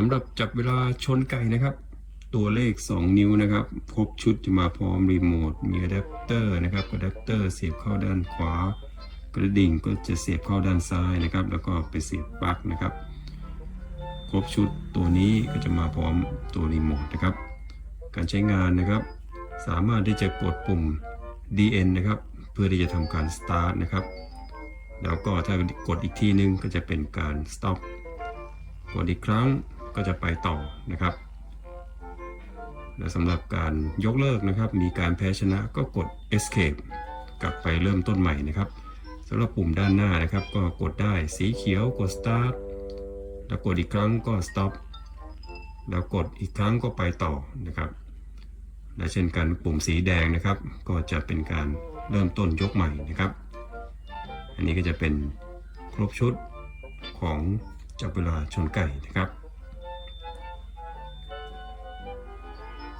สำหรับจับเวลาชนไก่นะครับ ตัวเลข 2 นิ้วนะครับ ครบชุดจะมาพร้อมรีโมท มีอะแดปเตอร์นะครับอะแดปเตอร์เสียบเข้าด้านขวา กระดิ่งก็จะเสียบเข้าด้านซ้ายนะครับ แล้วก็ไปเสียบปลั๊กนะครับ ครบชุดตัวนี้ก็จะมาพร้อมตัวรีโมทนะครับ การใช้งานนะครับ สามารถที่จะกดปุ่ม DN นะครับ เพื่อที่จะทำการ start นะครับ แล้วก็ถ้ากดอีกทีนึงก็จะเป็นการ stop กดอีกครั้ง ก็จะไปต่อนะครับ และสำหรับการยกเลิกนะครับ มีการแพ้ชนะก็กด escape กลับไปเริ่มต้นใหม่นะครับสำหรับปุ่มด้านหน้านะครับ ก็กดได้สีเขียวกด start แล้วกดอีกครั้งก็ stop แล้วกดอีกครั้งก็ไปต่อนะครับและเช่นกันปุ่มสีแดงนะครับ ก็จะเป็นการเริ่มต้นยกใหม่นะครับ อันนี้ก็จะเป็นครบชุดของจับเวลาชนไก่นะครับ